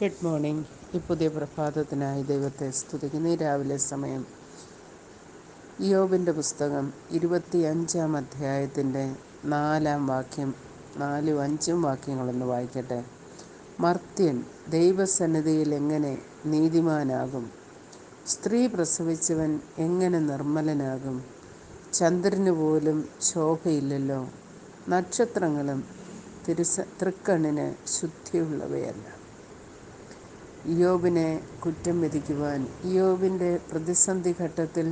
Good morning ഈ പുതിയ പ്രഭാതത്തിനായി ദൈവത്തെ സ്തുതിക്കുന്ന. ഈ രാവിലെ സമയം യോബിന്റെ പുസ്തകം ഇരുപത്തി അഞ്ചാം അധ്യായത്തിന്റെ നാലാം വാക്യം നാലും അഞ്ചും വാക്യങ്ങളൊന്ന് വായിക്കട്ടെ. മർത്യൻ ദൈവസന്നിധിയിൽ എങ്ങനെ നീതിമാനാകും? സ്ത്രീ പ്രസവിച്ചവൻ എങ്ങനെ നിർമ്മലനാകും? ചന്ദ്രന് പോലും ശോഭയില്ലല്ലോ. നക്ഷത്രങ്ങളും തിരുസ തൃക്കണ്ണിന് ശുദ്ധിയുള്ളവയല്ല. ഇയോബിനെ കുറ്റം വിധിക്കുവാൻ ഇയോബിന്റെ പ്രതിസന്ധി ഘട്ടത്തിൽ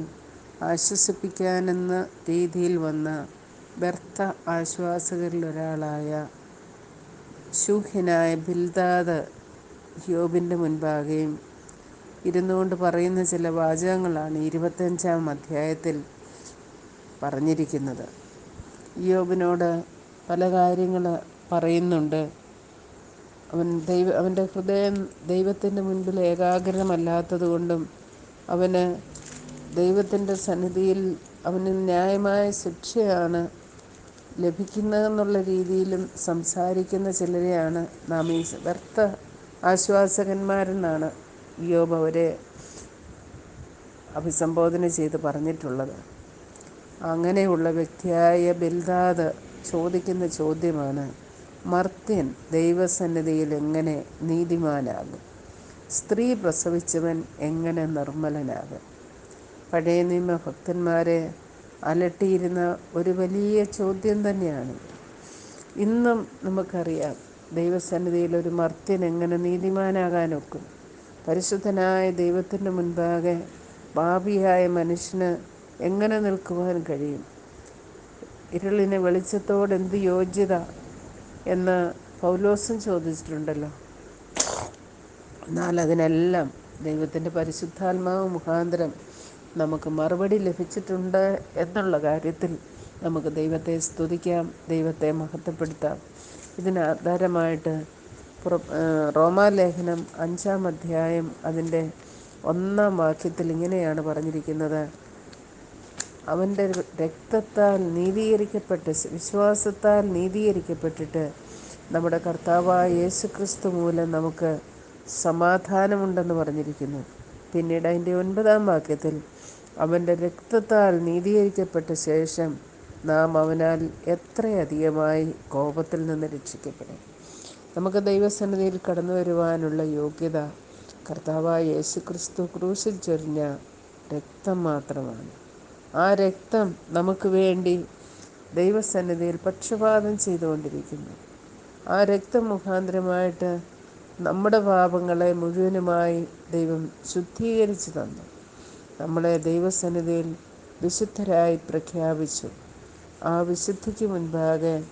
ആശ്വസിപ്പിക്കാനെന്ന രീതിയിൽ വന്ന വ്യർത്ഥ ആശ്വാസകരിലൊരാളായ ശൂഹ്യനായ ബിൽദാദ് യോബിന്റെ മുൻപാകെയും ഇരുന്നുകൊണ്ട് പറയുന്ന ചില വാചകങ്ങളാണ് ഇരുപത്തഞ്ചാം അധ്യായത്തിൽ പറഞ്ഞിരിക്കുന്നത്. യോബിനോട് പല കാര്യങ്ങൾ പറയുന്നുണ്ട്. അവൻ ദൈവ അവന്റെ ഹൃദയം ദൈവത്തിന്റെ മുൻപിൽ ഏകാഗ്രമല്ലാത്തത് കൊണ്ടും അവന് ദൈവത്തിന്റെ സന്നിധിയിൽ അവന് ന്യായമായ ശിക്ഷയാണ് ലഭിക്കുന്നതെന്നുള്ള രീതിയിലും സംസാരിക്കുന്ന ചിലരെയാണ് നാം ഈ വ്യർത്ഥ ആശ്വാസകന്മാരെന്നാണ് യോബ് അവരെ അഭിസംബോധന ചെയ്ത് പറഞ്ഞിട്ടുള്ളത്. അങ്ങനെയുള്ള വ്യക്തിയായ ബിൽദാദ് ചോദിക്കുന്ന ചോദ്യമാണ് മർത്യൻ ദൈവസന്നിധിയിൽ എങ്ങനെ നീതിമാനാകും? സ്ത്രീ പ്രസവിച്ചവൻ എങ്ങനെ നിർമ്മലനാകും? പഴയ നിയമ ഭക്തന്മാരെ അലട്ടിയിരുന്ന ഒരു വലിയ ചോദ്യം തന്നെയാണ്. ഇന്നും നമുക്കറിയാം ദൈവസന്നിധിയിൽ ഒരു മർത്യൻ എങ്ങനെ നീതിമാനാകാനൊക്കും പരിശുദ്ധനായ ദൈവത്തിന്റെ മുൻപാകെ പാപിയായ മനുഷ്യന് എങ്ങനെ നിൽക്കുവാൻ കഴിയും? ഇരുളിന് വെളിച്ചത്തോടെന്ത് യോഗ്യത എന്ന് പൗലോസും ചോദിച്ചിട്ടുണ്ടല്ലോ. എന്നാൽ അതിനെല്ലാം ദൈവത്തിന്റെ പരിശുദ്ധാത്മാവ് മുഖാന്തരം നമുക്ക് മറുപടി ലഭിച്ചിട്ടുണ്ട് എന്നുള്ള കാര്യത്തിൽ നമുക്ക് ദൈവത്തെ സ്തുതിക്കാം ദൈവത്തെ മഹത്വപ്പെടുത്താം. ഇതിന് ആധാരമായിട്ട് റോമാലേഖനം അഞ്ചാം അധ്യായം അതിന്റെ ഒന്നാം വാക്യത്തിൽ ഇങ്ങനെയാണ് പറഞ്ഞിരിക്കുന്നത്. അവന്റെ രക്തത്താൽ നീതീകരിക്കപ്പെട്ട് വിശ്വാസത്താൽ നീതീകരിക്കപ്പെട്ടിട്ട് നമ്മുടെ കർത്താവായ യേശു ക്രിസ്തു മൂലം നമുക്ക് സമാധാനമുണ്ടെന്ന് പറഞ്ഞിരിക്കുന്നു. പിന്നീട് അതിന്റെ ഒൻപതാം വാക്യത്തിൽ അവന്റെ രക്തത്താൽ നീതീകരിക്കപ്പെട്ട ശേഷം നാം അവനാൽ എത്രയധികമായി കോപത്തിൽ നിന്ന് രക്ഷിക്കപ്പെടും നമുക്ക് ദൈവസന്നിധിയിൽ കടന്നു വരുവാനുള്ള യോഗ്യത കർത്താവായ യേശു ക്രിസ്തു ക്രൂശിൽ ചൊരിഞ്ഞ രക്തം മാത്രമാണ്. ആ രക്തം നമുക്ക് വേണ്ടി ദൈവസന്നിധിയിൽ പക്ഷപാതം ചെയ്തുകൊണ്ടിരിക്കുന്നു. ആ രക്തം മുഖാന്തരമായിട്ട് നമ്മുടെ പാപങ്ങളെ മുഴുവനുമായി ദൈവം ശുദ്ധീകരിച്ചു തന്നു. നമ്മളെ ദൈവസന്നിധിയിൽ വിശുദ്ധരായി പ്രഖ്യാപിച്ചു. ആ വിശുദ്ധിക്ക് മുൻപാകെ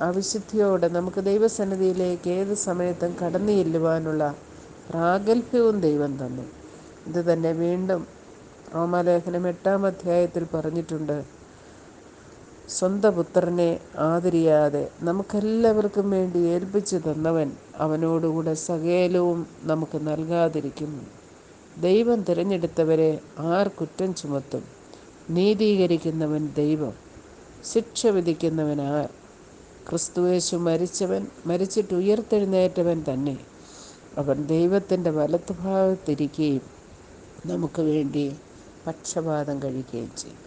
ആ വിശുദ്ധിയോടെ നമുക്ക് ദൈവസന്നിധിയിലേക്ക് ഏത് സമയത്തും കടന്നു ചെല്ലുവാനുള്ള പ്രാഗൽഭ്യവും ദൈവം തന്നു. ഇത് തന്നെ വീണ്ടും റോമാലേഖനം എട്ടാം അധ്യായത്തിൽ പറഞ്ഞിട്ടുണ്ട്. സ്വന്തം പുത്രനെ ആദരിയാതെ നമുക്കെല്ലാവർക്കും വേണ്ടി ഏൽപ്പിച്ചു തന്നവൻ അവനോടുകൂടെ സകേലവും നമുക്ക് നൽകാതിരിക്കുന്നു. ദൈവം തിരഞ്ഞെടുത്തവരെ ആർ കുറ്റം ചുമത്തും? നീതീകരിക്കുന്നവൻ ദൈവം ശിക്ഷ വിധിക്കുന്നവൻ ആർ? ക്രിസ്തുവേശു മരിച്ചവൻ മരിച്ചിട്ട് ഉയർത്തെഴുന്നേറ്റവൻ തന്നെ. അവൻ ദൈവത്തിന്റെ വലത്തുഭാഗത്തിരിക്കുകയും നമുക്ക് വേണ്ടി പക്ഷപാതം കഴിക്കുകയും ചെയ്യും.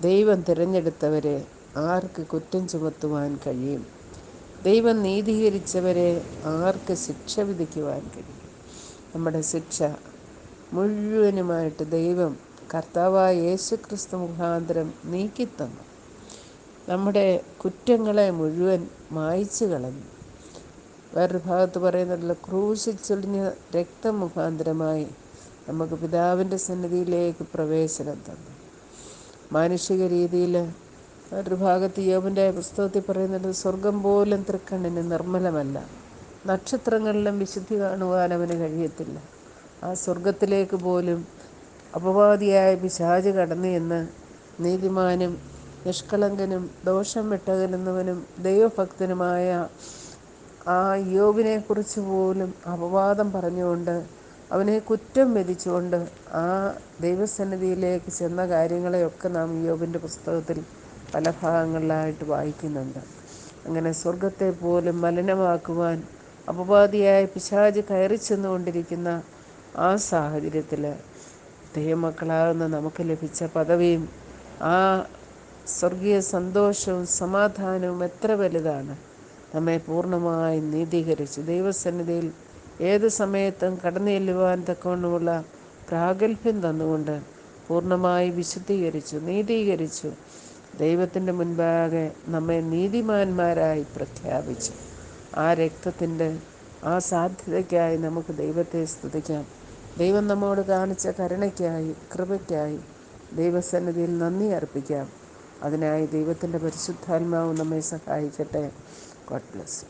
ദൈവം തിരഞ്ഞെടുത്തവരെ ആർക്ക് കുറ്റം ചുമത്തുവാൻ കഴിയും? ദൈവം നീതീകരിച്ചവരെ ആർക്ക് ശിക്ഷ വിധിക്കുവാൻ കഴിയും? നമ്മുടെ ശിക്ഷ മുഴുവനുമായിട്ട് ദൈവം കർത്താവായ യേശു ക്രിസ്തു മുഖാന്തരം നീക്കിത്തന്നു. നമ്മുടെ കുറ്റങ്ങളെ മുഴുവൻ മായ്ച്ചു കളഞ്ഞു. വേറൊരു ഭാഗത്ത് പറയുന്നതല്ല ക്രൂശിച്ചൊളിഞ്ഞ രക്തം മുഖാന്തരമായി നമുക്ക് പിതാവിന്റെ സന്നിധിയിലേക്ക് പ്രവേശനം തന്നു. മാനുഷിക രീതിയിൽ ഒരു ഭാഗത്ത് യോബിന്റെ പുസ്തകത്തിൽ പറയുന്നത് സ്വർഗം പോലും തൃക്കണ്ണിന് നിർമ്മലമല്ല. നക്ഷത്രങ്ങളിലും വിശുദ്ധി കാണുവാൻ അവന് കഴിയത്തില്ല. ആ സ്വർഗത്തിലേക്ക് പോലും അപവാദിയായ പിശാജ് കടന്നു എന്ന് നീതിമാനും നിഷ്കളങ്കനും ദോഷം വിട്ടകലുന്നവനും ദൈവഭക്തനുമായ ആ യോബിനെക്കുറിച്ച് പോലും അപവാദം പറഞ്ഞുകൊണ്ട് അവനെ കുറ്റം വിധിച്ചുകൊണ്ട് ആ ദൈവസന്നിധിയിലേക്ക് ചെന്ന കാര്യങ്ങളെയൊക്കെ നാം യോബിന്റെ പുസ്തകത്തിൽ പല ഭാഗങ്ങളിലായിട്ട് വായിക്കുന്നുണ്ട്. അങ്ങനെ സ്വർഗത്തെ പോലും മലിനമാക്കുവാൻ അപവാദിയായ പിശാജ് കയറി ചെന്നുകൊണ്ടിരിക്കുന്ന ആ സാഹചര്യത്തിൽ ദൈവമക്കളാകുന്ന നമുക്ക് ലഭിച്ച പദവിയും ആ സ്വർഗീയ സന്തോഷവും സമാധാനവും എത്ര വലുതാണ്. നമ്മെ പൂർണമായും നീതീകരിച്ചു ദൈവസന്നിധിയിൽ ഏത് സമയത്തും കടന്നു ചെല്ലുവാൻ തക്കവണ്ണമുള്ള പ്രാഗൽഭ്യം തന്നുകൊണ്ട് പൂർണമായി വിശുദ്ധീകരിച്ചു നീതീകരിച്ചു. ദൈവത്തിന്റെ മുൻപാകെ നമ്മെ നീതിമാന്മാരായി പ്രഖ്യാപിച്ചു. ആ രക്തത്തിന്റെ ആ സാധ്യതയ്ക്കായി നമുക്ക് ദൈവത്തെ സ്തുതിക്കാം. ദൈവം നമ്മോട് കാണിച്ച കരുണയ്ക്കായി കൃപയ്ക്കായി ദൈവസന്നിധിയിൽ നന്ദി അർപ്പിക്കാം. അതിനായി ദൈവത്തിന്റെ പരിശുദ്ധാത്മാവ് നമ്മെ സഹായിക്കട്ടെ. God bless